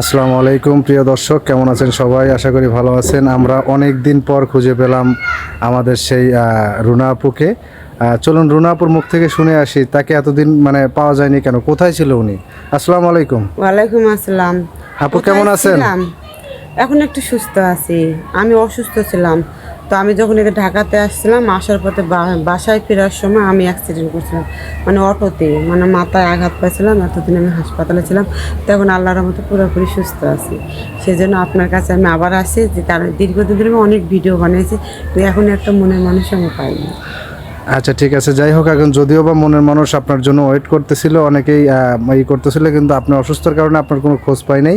আসসালামু আলাইকুম প্রিয় দর্শক কেমন আছেন সবাই? আশা করি ভালো আছেন। আমরা অনেক দিন পর খুঁজে পেলাম আমাদের সেই রুনাপুকে রুনা আপুকে। চলুন রুনাপুর মুখ থেকে শুনে আসি তাকে এতদিন মানে পাওয়া যায়নি কেন? কোথায় ছিল উনি? আসসালামু আলাইকুম। ওয়ালাইকুম আসসালাম। আপু কেমন আছেন? এখন একটু সুস্থ আছি। আমি অসুস্থ ছিলাম। তো আমি যখন এখানে ঢাকাতে আসছিলাম, আসার পথে বাসায় ফেরার সময় আমি অ্যাক্সিডেন্ট করছিলাম। মানে অটোতে মানে মাথায় আঘাত পাইছিলাম, এতদিন আমি হাসপাতালে ছিলাম। তখন আল্লাহর মতো পুরোপুরি সুস্থ আছি। সেই জন্য আপনার কাছে আমি আবার আসি, যে কারণ দীর্ঘদিন ধরে আমি অনেক ভিডিও বানিয়েছি, তো এখন একটা মনের মানুষ আমি পাইনি। আচ্ছা ঠিক আছে। যাই হোক, এখন যদিও বা মনের মানুষ আপনার জন্য ওয়েট করতেছিল, অনেকেই ই করতেছিল, কিন্তু আপনি অসুস্থর কারণে আপনার কোনো খোঁজ পাই নাই,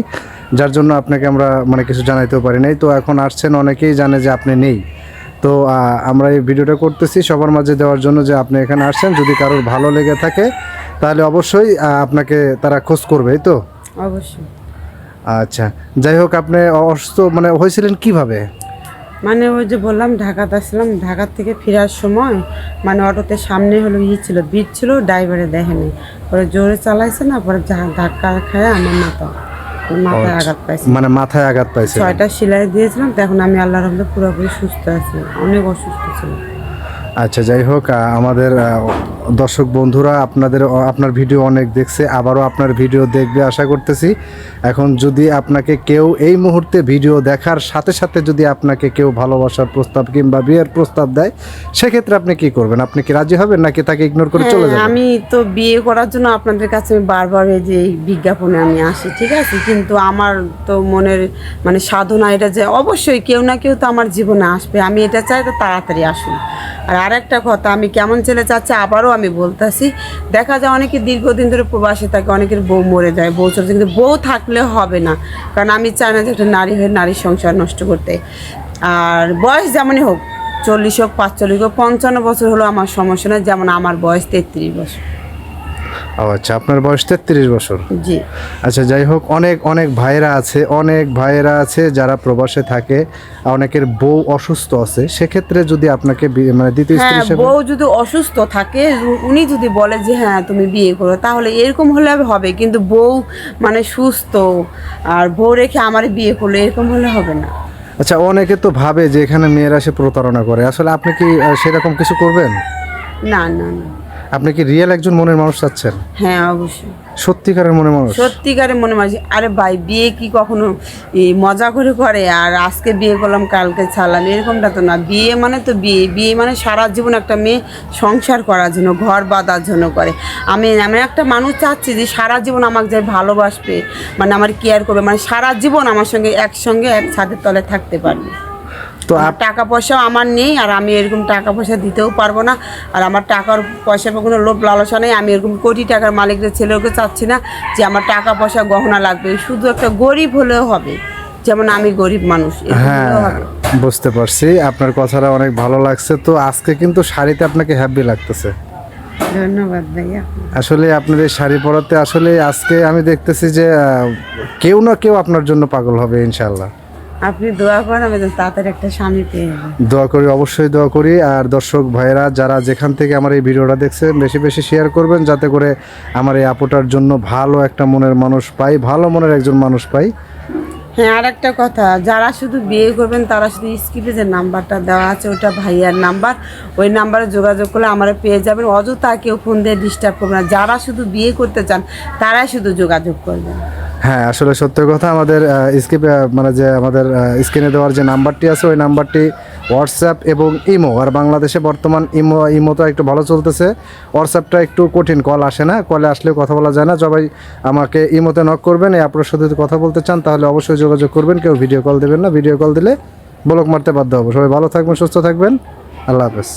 যার জন্য আপনাকে আমরা মানে কিছু জানাইতেও পারি নাই। তো এখন আসছেন, অনেকেই জানে যে আপনি নেই। তো আমরা এই ভিডিওটা করতেছি সবার মাঝে দেওয়ার জন্য যে আপনি এখানে আসছেন যদি কারোর ভালো লেগে থাকে তাহলে অবশ্যই আপনাকে তারা খোঁজ করবে এই তো? অবশ্যই। আচ্ছা যাই হোক আপনি অসুস্থ মানে হয়েছিলেন কীভাবে? মানে ওই যে বললাম ঢাকাতে আসলাম ঢাকা থেকে ফেরার সময় মানে অটোতে সামনে হলো ই ছিল বিট ছিল ড্রাইভারে দেখেনি। পরে জোরে চালাইছে না পরে ধাক্কা খায় আমার মাথা। মাথায় আঘাত পাইছে। মানে মাথায় আঘাত পাইছে। ছয়টা সেলাই দিয়েছিলাম তখন আমি আল্লাহ রহমতে পুরোপুরি সুস্থ আছি অনেক অসুস্থ ছিলাম। আচ্ছা যাই হোক আমাদের দর্শক বন্ধুরা আপনাদের আপনার ভিডিও অনেক দেখছে আবারও আপনার ভিডিও দেখবে আশা করতেছি। এখন যদি আপনাকে কেউ এই মুহূর্তে ভিডিও দেখার সাথে সাথে যদি আপনাকে কেউ ভালোবাসার প্রস্তাব কিংবা বিয়ের প্রস্তাব দেয় সেক্ষেত্রে আপনি কি করবেন? আপনি কি রাজি হবেন নাকি তাকে ইগনোর করে চলে হ্যাঁ, যাবেন? আমি তো বিয়ে করার জন্য আপনাদের কাছে আমি বারবার এই যে বিজ্ঞাপনে আমি আসি ঠিক আছে? কিন্তু আমার তো মনের মানে সাধনা এটা যে অবশ্যই কেউ না কেউ তো আমার জীবনে আসবে। আমি এটা চাই তো তাড়াতাড়ি আসুন। আর আরেকটা কথা আমি কেমন ছেলে চাচ্ছি আবারও আমি বলতেছি। দেখা যায় অনেকে দীর্ঘদিন ধরে প্রবাসে থাকে, অনেকের বউ মরে যায়, বউ চলে কিন্তু বউ থাকলে হবে না। কারণ আমি চাই না যে একটা নারী হয়ে নারীর সংসার নষ্ট করতে। আর বয়স যেমনই হোক, চল্লিশ হোক, পাঁচচল্লিশ হোক, পঞ্চান্ন বছর হলো আমার সমস্যা না, যেমন আমার বয়স তেত্রিশ বছর। ও আচ্ছা আপনার বয়স তেত্রিশ বছর। জি। আচ্ছা যাই হোক অনেক অনেক ভাইরা আছে অনেক ভাইয়েরা আছে যারা প্রবাসে থাকে অনেকের বউ অসুস্থ আছে সেক্ষেত্রে যদি আপনাকে বি- মানে দ্বিতীয় স্ত্রী হ্যাঁ হিসেবে বউ যদি অসুস্থ থাকে উনি যদি বলে যে হ্যাঁ তুমি বিয়ে করো তাহলে এরকম হলে হবে কিন্তু বউ মানে সুস্থ আর বউ রেখে আমার বিয়ে করলে এরকম হলে হবে না। আচ্ছা অনেকে তো ভাবে যে এখানে মেয়েরা সে প্রতারণা করে। আসলে আপনি কি আহ, সেরকম কিছু করবেন? না না না। আপনি কি রিয়েল একজন মনের মানুষ চাচ্ছেন? হ্যাঁ অবশ্যই। সত্যিকারের মনের মানুষ? সত্যিকারের মনে মানুষ। আরে ভাই বিয়ে কি কখনো এই মজা করে করে? আর আজকে বিয়ে করলাম কালকে ছাড়লাম এরকমটা তো না। বিয়ে মানে তো বিয়ে। বিয়ে মানে সারা জীবন একটা মেয়ে সংসার করার জন্য ঘর বাঁধার জন্য করে। আমি আমি একটা মানুষ চাচ্ছি যে সারা জীবন আমাকে যে ভালোবাসবে মানে আমার কেয়ার করবে মানে সারা জীবন আমার সঙ্গে একসঙ্গে এক ছাদের তলে থাকতে পারবে। তো টাকা পয়সাও আমার নেই আর আমি এরকম টাকা পয়সা দিতেও পারব না। আর আমার টাকার পয়সার কোনো লোভ লালসা নেই। আমি এরকম কোটি টাকার মালিকদের ছেলেকে চাচ্ছি না যে আমার টাকা পয়সা গহনা লাগবে। শুধু একটা গরিব হলেও হবে। যেমন আমি গরিব মানুষ হ্যাঁ বুঝতে পারছি। আপনার কথাটা অনেক ভালো লাগছে। তো আজকে কিন্তু শাড়িতে আপনাকে হ্যাপি লাগতেছে। ধন্যবাদ ভাইয়া। আসলে আপনার এই শাড়ি পরাতে আসলে আজকে আমি দেখতেছি যে কেউ না কেউ আপনার জন্য পাগল হবে ইনশাল্লাহ আপনি দোয়া করেন আমি তাড়াতাড়ি একটা স্বামী পেয়ে দোয়া করি অবশ্যই দোয়া করি। আর দর্শক ভাইয়েরা যারা যেখান থেকে আমার এই ভিডিওটা দেখছেন বেশি বেশি শেয়ার করবেন যাতে করে আমার এই আপুটার জন্য ভালো একটা মনের মানুষ পাই ভালো মনের একজন মানুষ পাই। হ্যাঁ আর একটা কথা যারা শুধু বিয়ে করবেন তারা শুধু স্কিপে যে নাম্বারটা দেওয়া আছে ওটা ভাইয়ার নাম্বার। ওই নাম্বারে যোগাযোগ করলে আমরা পেয়ে যাবেন। অযথা কেউ ফোন দিয়ে ডিস্টার্ব করবে না। যারা শুধু বিয়ে করতে চান তারাই শুধু যোগাযোগ করবেন। হ্যাঁ আসলে সত্য কথা আমাদের স্কিপ মানে যে আমাদের স্ক্রিনে দেওয়ার যে নাম্বারটি আছে, ওই নাম্বারটি হোয়াটসঅ্যাপ এবং ইমো আর বাংলাদেশে বর্তমান ইমো ইমো তো একটু ভালো চলতেছে। হোয়াটসঅ্যাপটা একটু কঠিন কল আসে না কলে আসলেও কথা বলা যায় না। সবাই আমাকে ইমোতে নক করবেন, এই আপনার সাথে যদি কথা বলতে চান, তাহলে অবশ্যই যোগাযোগ করবেন, কেউ ভিডিও কল দেবেন না। ভিডিও কল দিলে ব্লক মারতে বাধ্য হব। সবাই ভালো থাকবেন, সুস্থ থাকবেন। আল্লাহ হাফেজ।